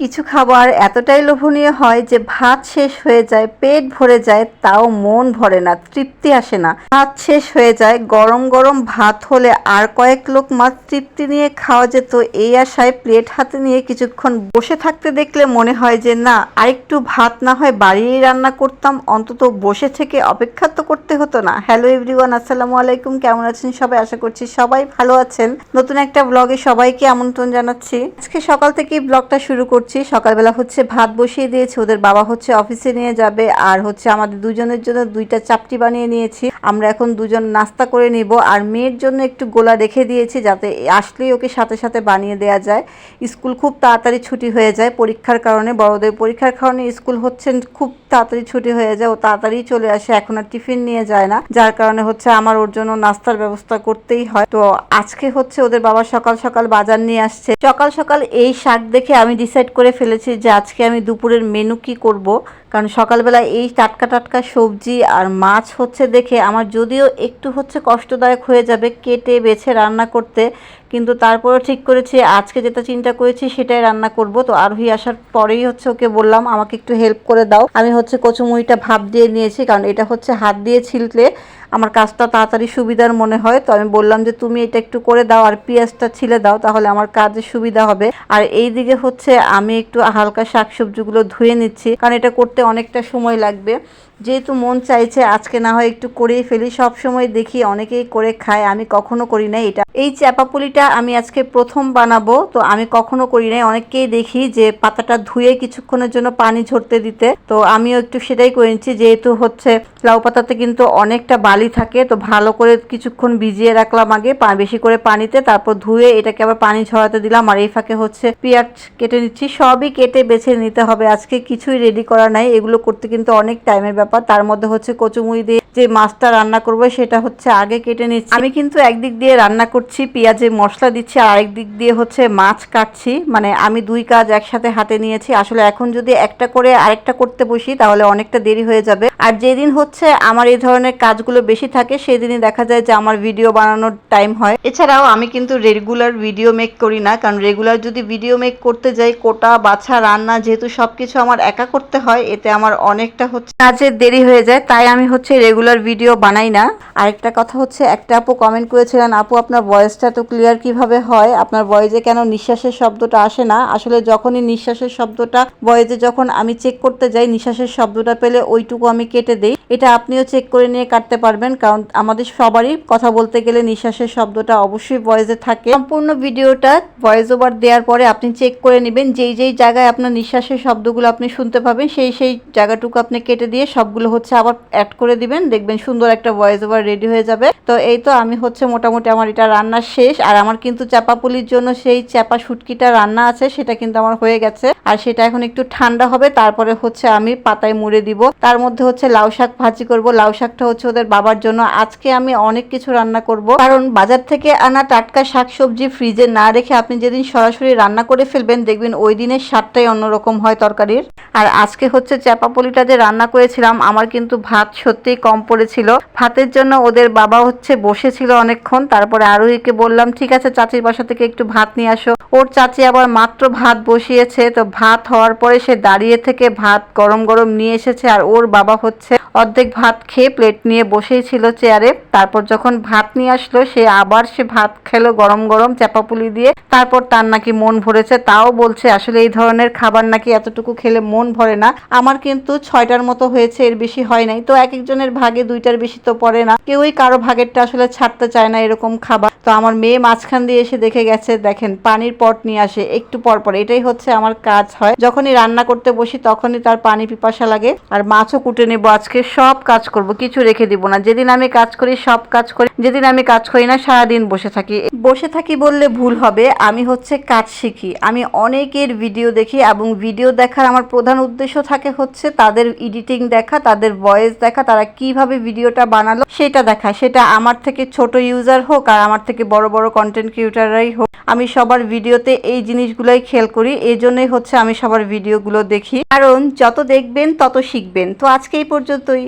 কিছু খাবার এতটাই লোভনীয় হয় যে ভাত শেষ হয়ে যায়, পেট ভরে যায়, তাও মন ভরে না, তৃপ্তি আসে না। ভাত শেষ হয়ে যায়, গরম গরম ভাত হলে আর কয়েক লোক মাছ তৃপ্তি নিয়ে খাওয়া যেত। এই আশায় প্লেট হাতে নিয়ে কিছুক্ষণ বসে থাকতে দেখলে মনে হয় যে, না, আরেকটু ভাত না হয় বাড়িয়েই রান্না করতাম, অন্তত বসে থেকে অপেক্ষা তো করতে হতো না। হ্যালো এভরিওয়ান, আসসালামু আলাইকুম, কেমন আছেন সবাই? আশা করছি সবাই ভালো আছেন। নতুন একটা ব্লগে সবাইকে আমন্ত্রণ জানাচ্ছি। আজকে সকাল থেকেই ব্লগটা শুরু করছি। সকালবেলা হচ্ছে ভাত বসিয়ে দিয়েছি, ওদের বাবা হচ্ছে অফিসে নিয়ে যাবে, আর হচ্ছে আমাদের দুজনের জন্য দুইটা চাপটি বানিয়ে নিয়েছি। আমরা এখন দুজন নাস্তা করে নিব, আর মেয়ের জন্য একটু গোলা রেখে দিয়েছি যাতে আসলেই ওকে সাথে সাথে বানিয়ে দেওয়া যায়। স্কুল খুব তাড়াতাড়ি ছুটি হয়ে যায় পরীক্ষার কারণে, বড়দের পরীক্ষার কারণে স্কুল হচ্ছে খুব তাড়াতাড়ি ছুটি হয়ে যায়, ও তাড়াতাড়ি চলে আসে, এখন আর টিফিন নিয়ে যায় না, যার কারণে হচ্ছে আমার ওর জন্য নাস্তার ব্যবস্থা করতেই হয়। তো আজকে হচ্ছে ওদের বাবা সকাল সকাল বাজার নিয়ে আসছে। সকাল সকাল এই শাক দেখে আমি ডিসাইড করে ফেলেছি যে আজকে আমি দুপুরের মেনু কি করব? কারণ সকালবেলা এই টাটকা টাটকা সবজি আর মাছ হচ্ছে দেখে আমার যদিও একটু হচ্ছে কষ্টদায়ক হয়ে যাবে কেটে বেছে রান্না করতে, কিন্তু তারপরেও ঠিক করেছি, আজকে যেটা চিন্তা করেছি সেটাই রান্না করব। তো আরোহী আসার পরেই হচ্ছে ওকে বললাম, আমাকে একটু হেল্প করে দাও। আমি হচ্ছে কচুমুড়িটা ভাপ দিয়ে নিয়েছি, কারণ এটা হচ্ছে হাত দিয়ে ছিললে আমার কাজটা তাড়াতাড়ি সুবিধার মনে হয়, তো আমি বললাম যে তুমি এটা একটু করে দাও আর পেঁয়াজটা ছিলে দাও, তাহলে আমার কাজে সুবিধা হবে। আর এই দিকে হচ্ছে আমি একটু হালকা শাকসবজিগুলো ধুয়ে নিচ্ছি, কারণ এটা করতে অনেকটা সময় লাগবে। যেহেতু মন চাইছে আজকে না হয় একটু করেই ফেলি, সব সময় দেখি অনেকেই করে খায়, আমি কখনো করি নাই এটা। এই চাপাপুলিটা আমি আজকে প্রথম বানাবো, তো আমি কখনো করি নাই। অনেককেই দেখি যে পাতাটা ধুয়ে কিছুক্ষণের জন্য পানি ঝরতে দিতে। তো আমিও একটু সেটাই করে নিচ্ছি, যেহেতু হচ্ছে লাউ পাতাতে কিন্তু অনেকটা বালি থাকে, তো ভালো করে কিছুক্ষণ ভিজিয়ে রাখলাম আগে বেশি করে পানিতে, তারপর ধুয়ে এটাকে আবার পানি ঝরাতে দিলাম। আর এই ফাঁকে হচ্ছে পেঁয়াজ কেটে নিচ্ছি, সবই কেটে বেছে নিতে হবে। আজকে কিছুই রেডি করা নাই, এগুলো করতে কিন্তু অনেক টাইমের ব্যাপার। তার মধ্যে হচ্ছে কচুমুড়ি দিয়ে যে মাছটা রান্না করব, সেটা হচ্ছে আগে কেটে নিচ্ছি। আমি কিন্তু একদিক দিয়ে রান্না করছি, পেঁয়াজে মশলা দিচ্ছি, আর আরেক দিক দিয়ে হচ্ছে মাছ কাটছি। মানে আমি দুই কাজ একসাথে হাতে নিয়েছি। আসলে এখন যদি একটা করে আরেকটা করতে বসি, তাহলে অনেকটা দেরি হয়ে যাবে। আর যেদিন হচ্ছে আমার এই ধরনের কাজগুলো বেশি থাকে, সেদিনই দেখা যায় যে আমার ভিডিও বানানোর টাইম হয়। এছাড়াও আমি কিন্তু রেগুলার ভিডিও মেক করি না, কারণ রেগুলার যদি ভিডিও মেক করতে যাই, কোটা, বাছা, রান্না যেহেতু সবকিছু আমার একা করতে হয়, এতে আমার অনেকটা হচ্ছে কাজের দেরি হয়ে যায়, তাই আমি হচ্ছে রেগুলার ভিডিও বানাই না। আরেকটা কথা হচ্ছে, একটা আপু কমেন্ট করেছিলেন, আপু, আপনার ভয়েসটা তো ক্লিয়ার কীভাবে হয়? আপনার ভয়েসে কেন নিঃশ্বাসের শব্দটা আসে না? আসলে যখনই নিঃশ্বাসের শব্দটা ভয়েসে যখন আমি চেক করতে যাই, নিঃশ্বাসের শব্দটা পেলে ওইটুকু আমি কেটে দেই। এটা আপনিও চেক করে নিয়ে কাটতে পারবেন, কারণ আমাদের সবারই কথা বলতে গেলে নিঃশ্বাসের শব্দটা অবশ্যই ভয়েসে থাকে। সম্পূর্ণ ভিডিওটা ভয়েস ওভার দেওয়ার পরে আপনি চেক করে নেবেন, যেই যেই জায়গায় আপনার নিঃশ্বাসের শব্দগুলো আপনি শুনতে পাবেন, সেই সেই জায়গাটুকু আপনি কেটে দিয়ে সবগুলো হচ্ছে আবার অ্যাড করে দিবেন। দেখবেন সুন্দর একটা ভয়েস ওভার রেডি হয়ে যাবে। তো এই তো আমি হচ্ছে মোটামুটি আমার এটা রান্না শেষ। আর আমার কিন্তু চাপা পুলির জন্য সেই চাপা শুটকিটা রান্না আছে, সেটা কিন্তু আমার হয়ে গেছে। আর সেটা এখন একটু ঠান্ডা হবে, তারপরে হচ্ছে আমি পাতায় মুড়ে দিব। তার মধ্যে হচ্ছে লাউ শাক ভাজি করব। লাউ শাকটা হচ্ছে ওদের বাবার জন্য। আজকে আমি অনেক কিছু রান্না করব। কারণ বাজার থেকে আনা টাটকা শাক সবজি ফ্রিজে না রেখে আপনি যেদিন সরাসরি রান্না করে ফেলবেন, দেখবেন ওই দিনের স্বাদটাই অন্যরকম হয় তরকারির। আর আজকে হচ্ছে চাপাপলিটা যে রান্না করেছিলাম, আমার কিন্তু ভাত সত্যিই কম পড়েছিল। ভাতের জন্য ওদের বাবা হচ্ছে বসেছিল অনেকক্ষণ, তারপরে আরোহীকে বললাম, ঠিক আছে, চাচির বাসা থেকে একটু ভাত নিয়ে আসো। ওর চাচি আবার মাত্র ভাত বসিয়েছে, তো ভাত হওয়ার পরে সে দাঁড়িয়ে থেকে ভাত গরম গরম নিয়ে এসেছে, আর ওর বাবা হচ্ছে অর্ধেক ভাত খেয়ে প্লেট নিয়ে বসেই ছিল চেয়ারে তারপর যখন ভাত নিয়ে আসলো, সে আবার সে ভাত খেলো গরম গরম চাপাপুলি দিয়ে। তারপর তার নাকি মন ভরেছে, তাও বলছে, আসলে এই ধরনের খাবার নাকি এতটুকু খেলে মন ভরে না। আমার কিন্তু ছয়টার মতো হয়েছে, এর বেশি হয় নাই। তো এক একজনের ভাগে দুইটার বেশি তো পড়ে না। কেউই কারও ভাগেরটা আসলে ছাড়তে চায় না এরকম খাবার। তো আমার মেয়ে মাঝখান দিয়ে এসে দেখে গেছে, দেখেন, পানির পট নিয়ে আসে একটু পর পর। এটাই হচ্ছে আমার কাজ হয়। যখনই রান্না করতে বসি, তখনই তার পানি পিপাসা লাগে। আর মাছও কুটে নেব। আজকে সব কাজ করব, কিছু রেখে দিব না। যেদিন আমি কাজ করি, সব কাজ করি। যেদিন আমি কাজ করি না, সারাদিন বসে থাকি। বসে থাকি বললে ভুল হবে। আমি হচ্ছে কাজ শিখি। আমি অনেকের ভিডিও দেখি এবং ভিডিও দেখার আমার প্রধান উদ্দেশ্য থাকে হচ্ছে তাদের এডিটিং দেখা, তাদের ভয়েস দেখা, তারা কীভাবে ভিডিওটা বানালো সেটা দেখা। সেটা আমার থেকে ছোট ইউজার হোক আর আমার থেকে বড় বড় কন্টেন্ট ক্রিয়েটাররাই হোক, আমি সবার ভিডিওতে এই জিনিসগুলোই খেল করি। এই জন্যই হচ্ছে আমি সবার ভিডিওগুলো দেখি। কারণ যত দেখবেন তত শিখবেন। তো আজকে এই পর্যন্তই।